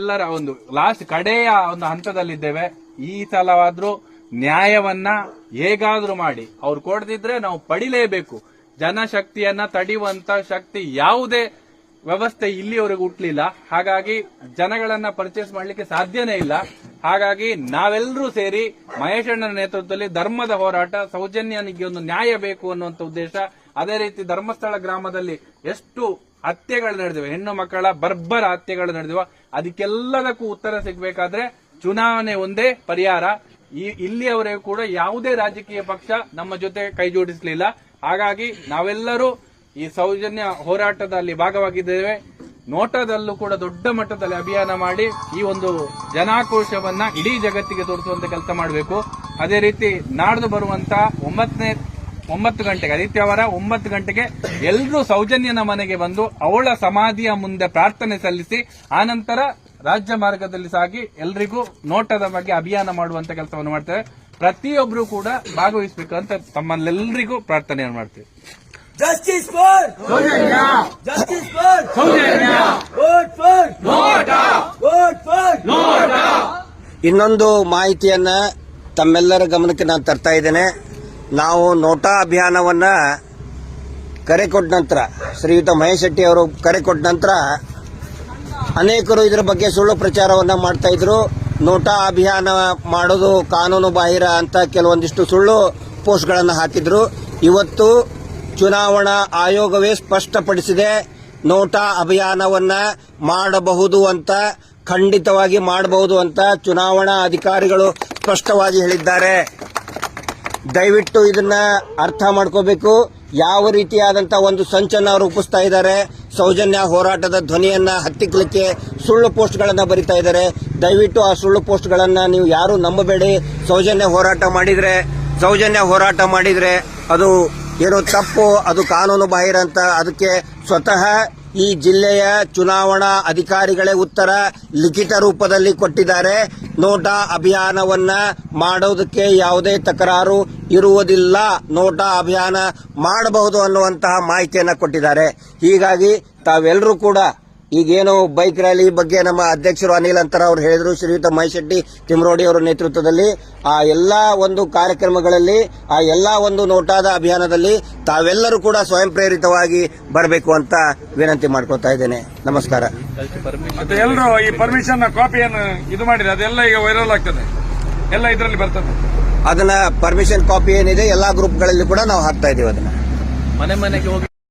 ಎಲ್ಲರ ಒಂದು ಲಾಸ್ಟ್ ಕಡೆಯ ಒಂದು ಹಂತದಲ್ಲಿದ್ದೇವೆ. ಈ ಸಲವಾದ್ರೂ ನ್ಯಾಯವನ್ನ ಹೇಗಾದ್ರೂ ಮಾಡಿ. ಅವ್ರು ಕೊಡದಿದ್ರೆ ನಾವು ಪಡಿಲೇಬೇಕು. ಜನಶಕ್ತಿಯನ್ನ ತಡೆಯುವಂತ ಶಕ್ತಿ ಯಾವುದೇ ವ್ಯವಸ್ಥೆ ಇಲ್ಲಿವರೆಗೂ ಹುಟ್ಟಲಿಲ್ಲ ಹಾಗಾಗಿ ಜನಗಳನ್ನ ಪರ್ಚೇಸ್ ಮಾಡ್ಲಿಕ್ಕೆ ಸಾಧ್ಯನೇ ಇಲ್ಲ. ಹಾಗಾಗಿ ನಾವೆಲ್ಲರೂ ಸೇರಿ ಮಹೇಶಣ್ಣನ ನೇತೃತ್ವದಲ್ಲಿ ಧರ್ಮದ ಹೋರಾಟ, ಸೌಜನ್ಯನಿಗೆ ಒಂದು ನ್ಯಾಯ ಬೇಕು ಅನ್ನುವಂತ ಉದ್ದೇಶ. ಅದೇ ರೀತಿ ಧರ್ಮಸ್ಥಳ ಗ್ರಾಮದಲ್ಲಿ ಎಷ್ಟು ಹತ್ಯೆಗಳು ನಡೆದಿವೆ. ಹೆಣ್ಣು ಮಕ್ಕಳ ಬರ್ಬರ ಹತ್ಯೆಗಳು ನಡೆದಿವೆ. ಅದಕ್ಕೆಲ್ಲದಕ್ಕೂ ಉತ್ತರ ಸಿಗಬೇಕಾದ್ರೆ ಚುನಾವಣೆ ಒಂದೇ ಪರಿಹಾರ. ಈ ಇಲ್ಲಿಯವರೆಗೂ ಕೂಡ ಯಾವುದೇ ರಾಜಕೀಯ ಪಕ್ಷ ನಮ್ಮ ಜೊತೆ ಕೈ ಜೋಡಿಸಲಿಲ್ಲ. ಹಾಗಾಗಿ ನಾವೆಲ್ಲರೂ ಈ ಸೌಜನ್ಯ ಹೋರಾಟದಲ್ಲಿ ಭಾಗವಾಗಿದ್ದೇವೆ. ನೋಟದಲ್ಲೂ ಕೂಡ ದೊಡ್ಡ ಮಟ್ಟದಲ್ಲಿ ಅಭಿಯಾನ ಮಾಡಿ ಈ ಒಂದು ಜನಾಕ್ರೋಶವನ್ನ ಇಡೀ ಜಗತ್ತಿಗೆ ತೋರಿಸುವಂತ ಕೆಲಸ ಮಾಡಬೇಕು. ಅದೇ ರೀತಿ ನಾಡ್ದು ಬರುವಂತ ಒಂಬತ್ತನೇ ಒಂಬತ್ತು ಗಂಟೆಗೆ ಆದಿತ್ಯವಾರ ಒಂಬತ್ತು ಗಂಟೆಗೆ ಎಲ್ಲರೂ ಸೌಜನ್ಯನ ಮನೆಗೆ ಬಂದು ಅವಳ ಸಮಾಧಿಯ ಮುಂದೆ ಪ್ರಾರ್ಥನೆ ಸಲ್ಲಿಸಿ ಆನಂತರ ರಾಜ್ಯ ಮಾರ್ಗದಲ್ಲಿ ಸಾಗಿ ಎಲ್ರಿಗೂ ನೋಟದ ಬಗ್ಗೆ ಅಭಿಯಾನ ಮಾಡುವಂತ ಕೆಲಸವನ್ನು ಮಾಡ್ತೇವೆ. ಪ್ರತಿಯೊಬ್ಬರು ಕೂಡ ಭಾಗವಹಿಸಬೇಕು ಅಂತ ತಮ್ಮಲ್ಲೆಲ್ಲರಿಗೂ ಪ್ರಾರ್ಥನೆಯನ್ನು ಮಾಡ್ತೇವೆ. For for vote for NOTA. Vote for NOTA. ಇನ್ನೊಂದು ಮಾಹಿತಿಯನ್ನ ತಮ್ಮೆಲ್ಲರ ಗಮನಕ್ಕೆ ನಾನು ತರ್ತಾ ಇದ್ದೇನೆ. ನಾವು ನೋಟಾ ಅಭಿಯಾನವನ್ನು ಕರೆ ಕೊಟ್ಟ ನಂತರ, ಶ್ರೀಯುತ ಮಹೇಶ್ ಶೆಟ್ಟಿ ಅವರು ಕರೆ ಕೊಟ್ಟ ನಂತರ ಅನೇಕರು ಇದರ ಬಗ್ಗೆ ಸುಳ್ಳು ಪ್ರಚಾರವನ್ನ ಮಾಡ್ತಾ ಇದ್ರು. ನೋಟಾ ಅಭಿಯಾನ ಮಾಡೋದು ಕಾನೂನು ಬಾಹಿರ ಅಂತ ಕೆಲವೊಂದಿಷ್ಟು ಸುಳ್ಳು ಪೋಸ್ಟ್ಗಳನ್ನು ಹಾಕಿದ್ರು. ಇವತ್ತು ಚುನಾವಣಾ ಆಯೋಗವೇ ಸ್ಪಷ್ಟಪಡಿಸಿದೆ, ನೋಟಾ ಅಭಿಯಾನವನ್ನ ಮಾಡಬಹುದು ಅಂತ, ಖಂಡಿತವಾಗಿ ಮಾಡಬಹುದು ಅಂತ ಚುನಾವಣಾ ಅಧಿಕಾರಿಗಳು ಸ್ಪಷ್ಟವಾಗಿ ಹೇಳಿದ್ದಾರೆ. ದಯವಿಟ್ಟು ಇದನ್ನ ಅರ್ಥ ಮಾಡ್ಕೋಬೇಕು. ಯಾವ ರೀತಿಯಾದಂತ ಒಂದು ಸಂಚನ್ನ ರೂಪಿಸ್ತಾ ಇದ್ದಾರೆ. ಸೌಜನ್ಯ ಹೋರಾಟದ ಧ್ವನಿಯನ್ನ ಹತ್ತಿಕ್ಕಲಿಕ್ಕೆ ಸುಳ್ಳು ಪೋಸ್ಟ್ಗಳನ್ನ ಬರಿತಾ ಇದ್ದಾರೆ. ದಯವಿಟ್ಟು ಆ ಸುಳ್ಳು ಪೋಸ್ಟ್ಗಳನ್ನ ನೀವು ಯಾರು ನಂಬಬೇಡಿ. ಸೌಜನ್ಯ ಹೋರಾಟ ಮಾಡಿದ್ರೆ, ಸೌಜನ್ಯ ಹೋರಾಟ ಮಾಡಿದ್ರೆ ಅದು ಏನೋ ತಪ್ಪು, ಅದು ಕಾನೂನು ಬಾಹಿರ ಅಂತ ಅದಕ್ಕೆ ಸ್ವತಃ ಈ ಜಿಲ್ಲೆಯ ಚುನಾವಣಾ ಅಧಿಕಾರಿಗಳೇ ಉತ್ತರ ಲಿಖಿತ ರೂಪದಲ್ಲಿ ಕೊಟ್ಟಿದ್ದಾರೆ. ನೋಟಾ ಅಭಿಯಾನವನ್ನ ಮಾಡೋದಕ್ಕೆ ಯಾವುದೇ ತಕರಾರು ಇರುವುದಿಲ್ಲ. ನೋಟಾ ಅಭಿಯಾನ ಮಾಡಬಹುದು ಅನ್ನುವಂತಹ ಮಾಹಿತಿಯನ್ನು ಕೊಟ್ಟಿದ್ದಾರೆ. ಹೀಗಾಗಿ ತಾವೆಲ್ಲರೂ ಕೂಡ ಈಗೇನು ಬೈಕ್ ರ್ಯಾಲಿ ಬಗ್ಗೆ ನಮ್ಮ ಅಧ್ಯಕ್ಷರು ಅನಿಲ್ ಅಂತರ ಅವರು ಹೇಳಿದ್ರು ಶ್ರೀಯುತ ಮಹೇಶ್ ಶೆಟ್ಟಿ ತಿಮ್ರೋಡಿ ಅವರ ನೇತೃತ್ವದಲ್ಲಿ. ಆ ಎಲ್ಲಾ ಒಂದು ಕಾರ್ಯಕ್ರಮಗಳಲ್ಲಿ ಆ ಎಲ್ಲಾ ಒಂದು ನೋಟಾದ ಅಭಿಯಾನದಲ್ಲಿ ತಾವೆಲ್ಲರೂ ಕೂಡ ಸ್ವಯಂ ಪ್ರೇರಿತವಾಗಿ ಬರಬೇಕು ಅಂತ ವಿನಂತಿ ಮಾಡ್ಕೊತಾ ಇದ್ದೇನೆ. ನಮಸ್ಕಾರ. ಮತ್ತೆ ಎಲ್ಲರೂ ಈ ಪರ್ಮಿಷನ್ ಕಾಪಿಯನ್ನು ಇದು ಮಾಡಿದ್ರೆ ಅದೆಲ್ಲ ಈಗ ವೈರಲ್ ಆಗ್ತದೆ. ಎಲ್ಲ ಇದರಲ್ಲಿ ಬರ್ತದೆ. ಅದನ್ನ ಪರ್ಮಿಷನ್ ಕಾಪಿ ಏನಿದೆ ಎಲ್ಲಾ ಗ್ರೂಪ್ಗಳಲ್ಲಿ ಕೂಡ ನಾವು ಹಾಕ್ತಾ ಇದೀವಿ ಅದನ್ನ. ಮನೆ ಮನೆಗೆ ಹೋಗಿ